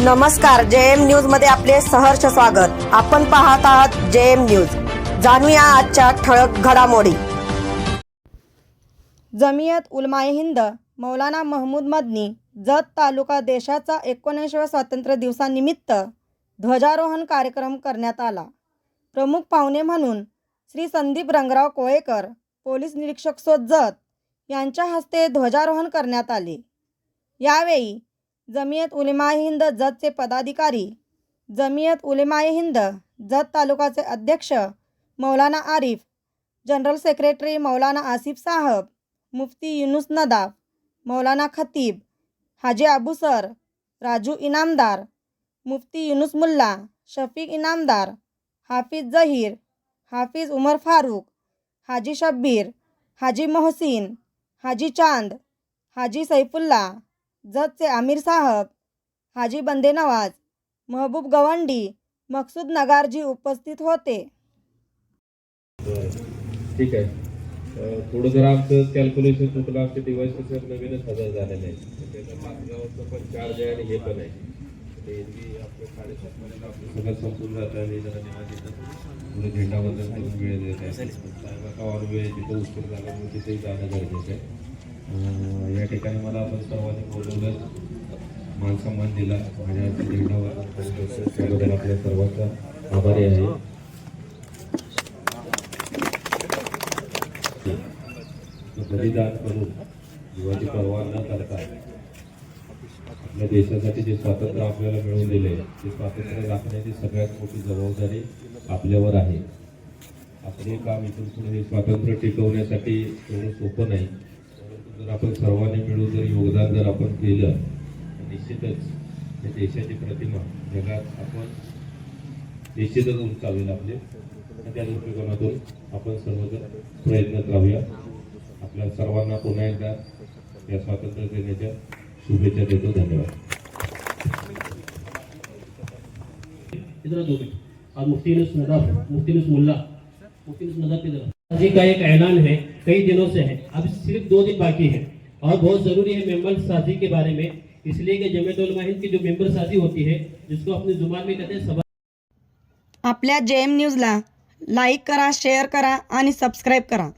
नमस्कार जे एम न्यूजमध्ये आपले सहर्ष स्वागत. आपण पाहत आहात जे एम न्यूज. जाणूया आजच्या ठळक घडामोडी. जमियत उलमाए हिंद मौलाना महमूद मदनी जत तालुका देशाचा एकोणऐंशीव्या स्वातंत्र्य दिवसानिमित्त ध्वजारोहण कार्यक्रम करण्यात आला. प्रमुख पाहुणे म्हणून श्री संदीप रंगराव कोळेकर पोलीस निरीक्षक सो जत यांच्या हस्ते ध्वजारोहण करण्यात आले. यावेळी जमियत उलेमा हिंद जतचे पदाधिकारी जमियत उलेमा हिंद जत तालुकाचे अध्यक्ष Maulana Arif general secretary Maulana Asif Sahab Mufti Yunus Nadaf Maulana Khatib Haji Abu sir Raju Inamdar Mufti Yunus Mulla Shafiq Inamdar Hafiz Zaheer Hafiz Umar Farooq Haji Shabbir Haji Mohsin Haji Chand Haji Saifulla जतचे Aamir Sahab Haji Bande Nawaz महबूब गवंडी मकसूद नगारजी उपस्थित होते. ठीक आहे. थोडं जर आमचं calculation चुकलं आमचे डिवाइस सर नवीनच हजार झालेले आहेत. म्हणजे त्याचं मागगावचं पण चार्ज आहे आणि हे पण आहे. आपलं साडेसात महिन्यात आपलं सगळं संपून जातं आणि जरा निवांत पुढे म्हणजे झेंडाबद्दल करून वेळ देत आहे साहेबाचा ऑन वेळ तिथं उशीर झाल्यामुळे तिथेही जाणं गरजेचं आहे. ठिकाणी मला आपण सर्वांनी बोलवलं. मान सन्मान दिला. माझ्या त्याबद्दल आपल्या सर्वांचा आभारी आहे. बलिदान करून जीवाची परवा न करता. आपल्या देशासाठी जे स्वातंत्र्य आपल्याला मिळवून दिले ते स्वातंत्र्य राखण्याची सगळ्यात मोठी जबाबदारी आपल्यावर आहे. आपले काम इथून पुढे स्वातंत्र्य टिकवण्यासाठी एवढं सोपं नाही. आपण सर्वांनी मिळून जर योगदान जर आपण केलं तर निश्चितच या देशाची प्रतिमा जगात आपण निश्चितच उंचावेल आपले. त्या दृष्टिकोनातून आपण सर्वजण प्रयत्नात राहूया आपल्या सर्वांना पुन्हा एकदा या स्वातंत्र्य दिनाच्या शुभेच्छा देतो. धन्यवाद. मुफ्ती मुफ्ती मुल्ला मुफ्ती जी का एक ऐलान है कई दिनों से है अब सिर्फ दो दिन बाकी है। और बहुत जरूरी है मेम्बर साजी के बारे में। इसलिए कि जमीयत हिंद की जो मेम्बर साजी होती है जिसको अपनी जुबान में कहते हैं सभा आपल्या जे एम न्यूजला लाईक करा शेअर करा आणि सबस्क्राईब करा.